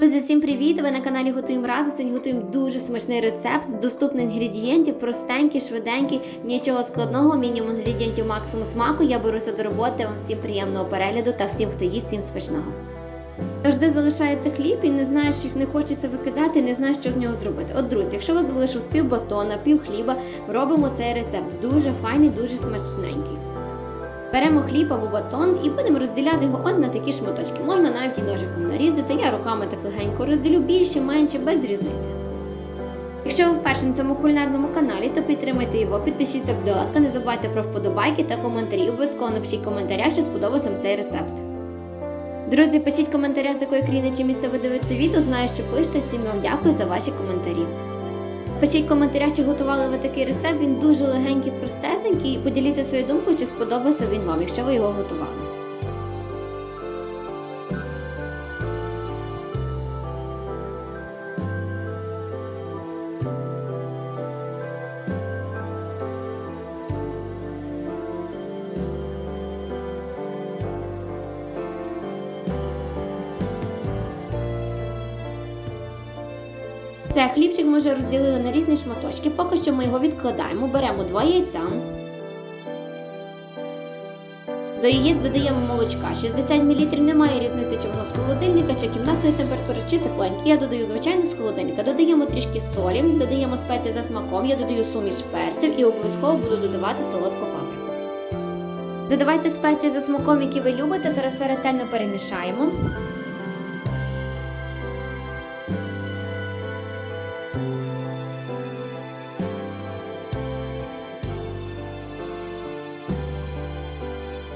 Друзі, всім привіт! Ви на каналі Готуємо разом. Сьогодні готуємо дуже смачний рецепт з доступних інгредієнтів, простенький, швиденький, нічого складного, мінімум інгредієнтів, максимум смаку. Я беруся до роботи. Вам всім приємного перегляду та всім, хто їсть, всім смачного. Завжди залишається хліб і не знаєш, їх не хочеться викидати, не знаєш, що з нього зробити. От, друзі, якщо вас залишив пів батона, пів хліба, робимо цей рецепт. Дуже файний, дуже смачненький. Беремо хліб або батон і будемо розділяти його ось на такі шматочки. Можна навіть і ножиком нарізати. Я руками так легенько розділю більше, менше, без різниці. Якщо ви вперше на цьому кулінарному каналі, то підтримайте його, підпишіться, будь ласка, не забувайте про вподобайки та коментарі. Обов'язково напишіть в коментарях, чи сподобався цей рецепт. Друзі, пишіть в коментарях, з якої країни чи міста ви дивитеся відео. Знаю, що пишете. Всім вам дякую за ваші коментарі. Пишіть в коментарях, чи готували ви такий рецепт. Він дуже легенький, простесенький. Поділіться своєю думкою, чи сподобався він вам, якщо ви його готували. Це хлібчик ми вже розділили на різні шматочки. Поки що ми його відкладаємо, беремо два яйця. До яєць додаємо молочка 60 мл. Немає різниці, чи воно з холодильника, чи кімнатної температури, чи тепленьке. Я додаю звичайно з холодильника. Додаємо трішки солі, додаємо спеції за смаком, я додаю суміш перців і обов'язково буду додавати солодку паприку. Додавайте спеції за смаком, які ви любите. Зараз все ретельно перемішаємо.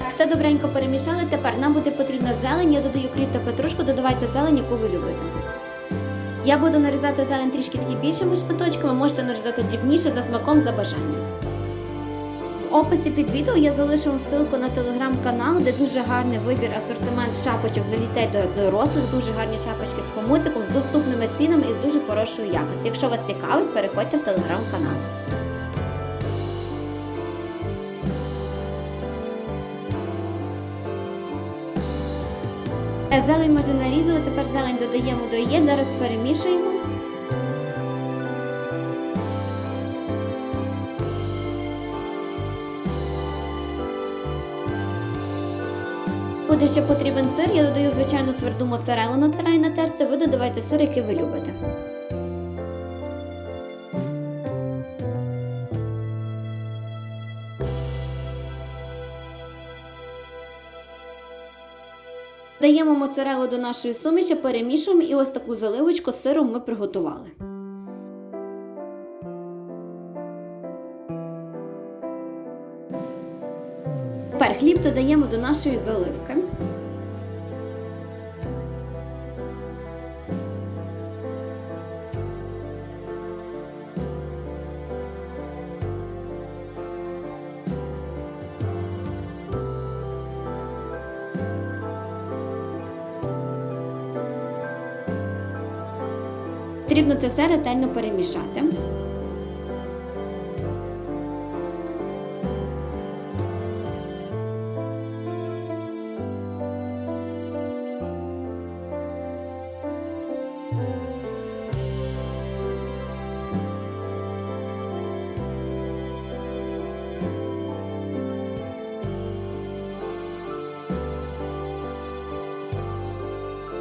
Все добренько перемішали. Тепер нам буде потрібна зелень. Я додаю кріп та петрушку, додавайте зелень, яку ви любите. Я буду нарізати зелень трішки такі більшими шматочками, можете нарізати дрібніше за смаком за бажанням. В описі під відео я залишу вам ссылку на телеграм-канал, де дуже гарний вибір асортимент шапочок для дітей до дорослих, дуже гарні шапочки з хомутиком, з доступними цінами і з дуже хорошою якістю. Якщо вас цікавить, переходьте в телеграм-канал. Зелень ми вже нарізали, тепер зелень додаємо до яєць, зараз перемішуємо. Буде ще потрібен сир, я додаю звичайну тверду моцарелу натираю на терці, ви додавайте сир, який ви любите. Даємо моцарелу до нашої суміші, перемішуємо і ось таку заливочку з сиром ми приготували. Тепер хліб додаємо до нашої заливки. Потрібно це все ретельно перемішати.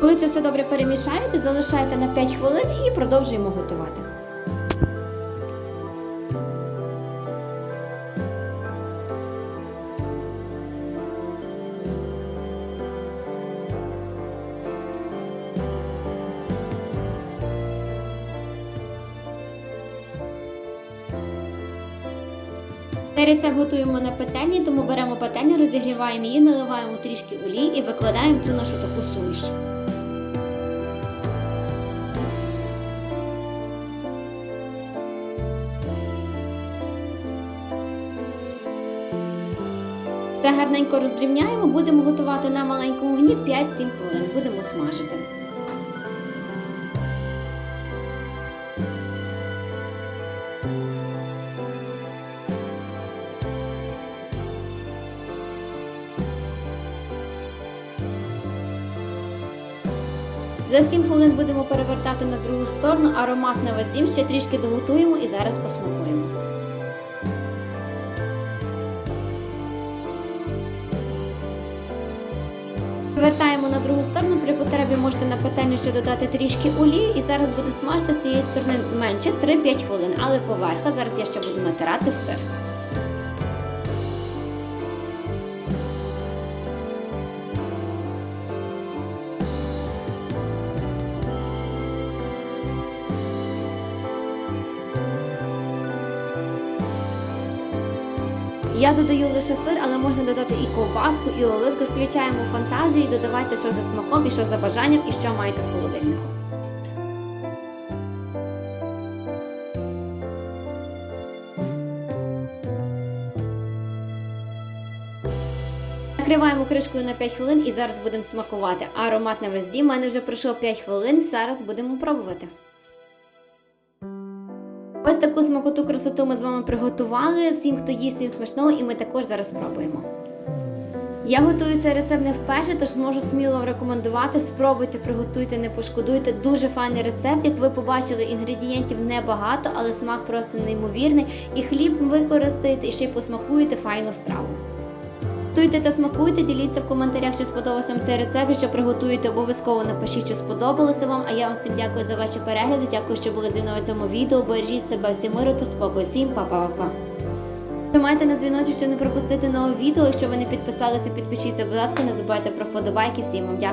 Коли це все добре перемішаєте, залишаєте на 5 хвилин і продовжуємо готувати. Цей рецепт готуємо на пательні, тому беремо пательню, розігріваємо її, наливаємо трішки олії і викладаємо цю нашу таку суміш. Все гарненько розрівняємо, будемо готувати на маленькому вогні 5-7 хвилин. Будемо смажити. За 7 хвилин будемо перевертати на другу сторону, аромат на весь дім ще трішки доготуємо і зараз посмакуємо. Вертаємо на другу сторону. При потребі можете на пательню ще додати трішки олії, і зараз буду смажити з цієї сторони менше 3-5 хвилин, але поверха. Зараз я ще буду натирати сир. Я додаю лише сир, але можна додати і ковбаску, і оливки. Включаємо фантазію, додавайте, що за смаком, і що за бажанням, і що маєте в холодильнику. Накриваємо кришкою на 5 хвилин і зараз будемо смакувати. Аромат на весь дім. Мене вже пройшло 5 хвилин. Зараз будемо пробувати. Ось таку смакоту красоту ми з вами приготували. Всім, хто їсть, всім смачного, і ми також зараз спробуємо. Я готую цей рецепт не вперше, тож можу сміло рекомендувати. Спробуйте, приготуйте, не пошкодуйте. Дуже файний рецепт. Як ви побачили, інгредієнтів небагато, але смак просто неймовірний. І хліб використаєте, і ще й посмакуєте файну страву. Готуйте та смакуйте, діліться в коментарях, чи сподобався вам цей рецепт. Що приготуєте, обов'язково напишіть, чи сподобалося вам. А я вам всім дякую за ваші перегляди. Дякую, що були зі мною в цьому відео. Бережіть себе, всім миру та спокою. Всім па-па-па-па. Тримайте на дзвіночок, щоб не пропустити нове відео. Якщо ви не підписалися, підпишіться, будь ласка, не забувайте про вподобайки. Всім вам дякую.